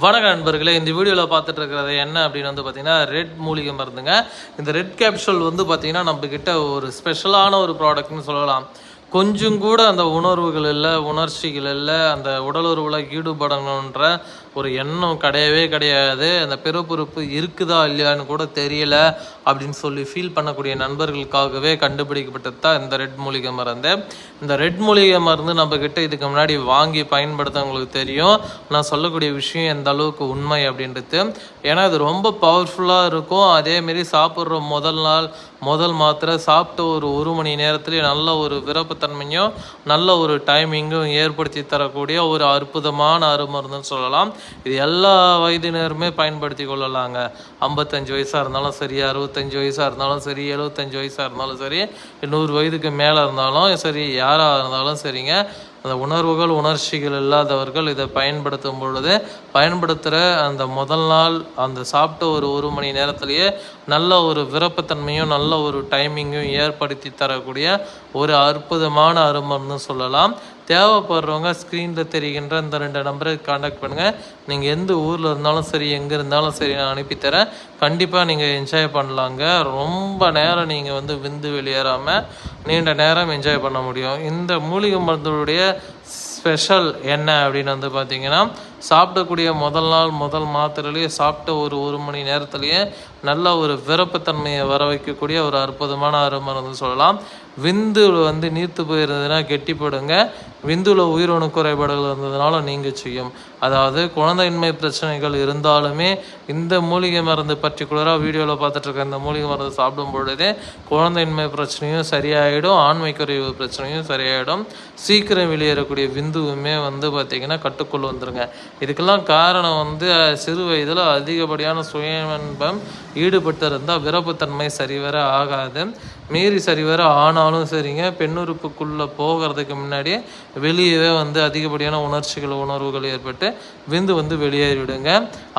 வணக்க நண்பர்களே இந்த வீடியோவில் பார்த்துட்டு இருக்கிறது என்ன அப்படின்னு வந்து பார்த்தீங்கன்னா ரெட் மூலிகை மருந்துங்க. இந்த ரெட் கேப்சூல் வந்து பார்த்தீங்கன்னா நம்மக்கிட்ட ஒரு ஸ்பெஷலான ஒரு ப்ராடக்ட்னு சொல்லலாம். கொஞ்சம் கூட அந்த உணர்வுகள் இல்லை உணர்ச்சிகள் இல்லை அந்த உடலுறவில் ஈடுபடணுன்ற ஒரு எண்ணம் கிடையவே கிடையாது. அந்த பிறப்புறுப்பு இருக்குதா இல்லையான்னு கூட தெரியல அப்படின்னு சொல்லி ஃபீல் பண்ணக்கூடிய நண்பர்களுக்காகவே கண்டுபிடிக்கப்பட்டது தான் இந்த ரெட் மூலிகை மருந்து. இந்த ரெட் மூலிகை மருந்து நம்ம கிட்ட இதுக்கு முன்னாடி வாங்கி பயன்படுத்தவங்களுக்கு தெரியும். நான் சொல்லக்கூடிய விஷயம் எந்த அளவுக்கு உண்மை அப்படின்றது. ஏன்னா இது ரொம்ப பவர்ஃபுல்லாக இருக்கும். அதேமாரி சாப்பிட்ற முதல் நாள் முதல் மாத்திரை சாப்பிட்ட ஒரு ஒரு மணி நேரத்துலேயே நல்ல ஒரு விருப்பத்தன்மையும் நல்ல ஒரு டைமிங்கும் ஏற்படுத்தி தரக்கூடிய ஒரு அற்புதமான அருமருந்துன்னு சொல்லலாம். இது எல்லா வயதினருமே பயன்படுத்தி கொள்ளலாங்க. ஐம்பத்தஞ்சு வயசாக இருந்தாலும் சரி அறுபத்தஞ்சு வயசாக இருந்தாலும் சரி எழுபத்தஞ்சு வயசாக இருந்தாலும் சரி நூறு வயதுக்கு மேலே இருந்தாலும் சரி யாராக இருந்தாலும் சரிங்க. அந்த உணர்வுகள் உணர்ச்சிகள் இல்லாதவர்கள் இதை பயன்படுத்தும் பொழுது பயன்படுத்துகிற அந்த முதல் நாள் அந்த சாப்பிட்ட ஒரு ஒரு மணி நேரத்திலேயே நல்ல ஒரு விருப்பத்தன்மையும் நல்ல ஒரு டைமிங்கும் ஏற்படுத்தி தரக்கூடிய ஒரு அற்புதமான அருமம்னு சொல்லலாம். தேவைப்படுறவங்க ஸ்க்ரீனில் தெரிகின்ற இந்த ரெண்டு நம்பரை காண்டாக்ட் பண்ணுங்கள் நீங்கள் எந்த ஊரில் இருந்தாலும் சரி எங்கே இருந்தாலும் சரி நான் அனுப்பித்தரேன் கண்டிப்பாக நீங்கள் என்ஜாய் பண்ணலாங்க. ரொம்ப நேரம் நீங்கள் வந்து விந்து வெளியேறாமல் நீண்ட நேரம் என்ஜாய் பண்ண முடியும். இந்த மூலிகை மருந்துடைய ஸ்பெஷல் என்ன அப்படின்னு வந்து பார்த்தீங்கன்னா சாப்பிடக்கூடிய முதல் நாள் முதல் மாத்திரையிலேயே சாப்பிட்ட ஒரு ஒரு மணி நேரத்துலேயே நல்ல ஒரு விருப்பத்தன்மையை வர வைக்கக்கூடிய ஒரு அற்புதமான அருமருந்து சொல்லலாம். விந்து வந்து நீர்த்து போயிருந்ததுன்னா கெட்டி போடுங்க. விந்துல உயிரணு குறைபாடுகள் இருந்ததுனால நீங்க செய்யும். அதாவது குழந்தையின்மை பிரச்சனைகள் இருந்தாலுமே இந்த மூலிகை மருந்து பர்டிகுலராக வீடியோவில் பார்த்துட்டு இருக்க இந்த மூலிகை மருந்து சாப்பிடும் பொழுதே குழந்தையின்மை பிரச்சனையும் சரியாயிடும் ஆண்மை குறைவு பிரச்சனையும் சரியாயிடும். சீக்கிரம் வெளியேறக்கூடிய விந்துவுமே வந்து பார்த்திங்கன்னா கட்டுக்குள் வந்துருங்க. இதுக்கெல்லாம் காரணம் வந்து சிறு வயதில் அதிகப்படியான சுயநன்பம் ஈடுபட்டு இருந்தால் விரப்புத்தன்மை சரிவர ஆகாது. மீறி சரிவர ஆனாலும் சரிங்க. பெண்ணுறுப்புக்குள்ளே போகிறதுக்கு முன்னாடியே வெளியவே வந்து அதிகப்படியான உணர்ச்சிகள் உணர்வுகள் ஏற்பட்டு விந்து வந்து வெளியேறிவிடுங்க.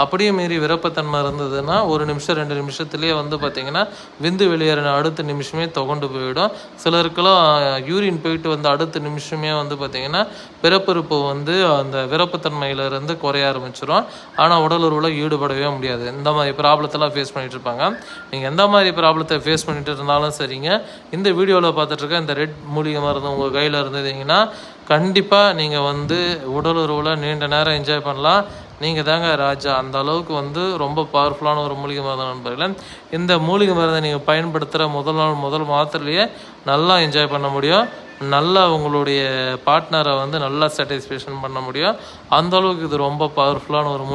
அப்படியே மீறி விரப்பத்தன்மை இருந்ததுன்னா ஒரு நிமிஷம் ரெண்டு நிமிஷத்துலேயே வந்து பார்த்திங்கன்னா விந்து வெளியேறின அடுத்த நிமிஷமே துகண்டு போயிடும். சிலருக்கெல்லாம் யூரின் போயிட்டு வந்து அடுத்த நிமிஷமே வந்து பார்த்திங்கன்னா பிறப்புறுப்பு வந்து அந்த விரப்புத்தன்மையிலிருந்து குறைய ஆரம்பிச்சிடும் ஆனால் உடலுறவில் ஈடுபடவே முடியாது. இந்த மாதிரி ப்ராப்ளத்தெல்லாம் ஃபேஸ் பண்ணிகிட்டு இருப்பாங்க. நீங்கள் எந்த மாதிரி ப்ராப்ளத்தை ஃபேஸ் பண்ணிட்டு இருந்தாலும் சரிங்க. இந்த வீடியோவில் பார்த்துட்டு இருக்க இந்த ரெட் மூலிகை மருந்து உங்கள் கையில் இருந்ததுங்கன்னா கண்டிப்பாக நீங்கள் வந்து உடல் உறவில் நீண்ட நேரம் என்ஜாய் பண்ணலாம். நீங்கள் தாங்க ராஜா. அந்த அளவுக்கு வந்து ரொம்ப பவர்ஃபுல்லான ஒரு மூலிகை மருந்து நண்பர்களே. இந்த மூலிகை மருந்தை நீங்கள் பயன்படுத்துகிற முதல் நாள் முதல் மாதத்துலேயே நல்லா என்ஜாய் பண்ண முடியும். நல்லா உங்களுடைய பார்ட்னரை வந்து நல்லா சாட்டிஸ்ஃபேக்ஷன் பண்ண முடியும். அந்த அளவுக்கு இது ரொம்ப பவர்ஃபுல்லான ஒரு மூலிகை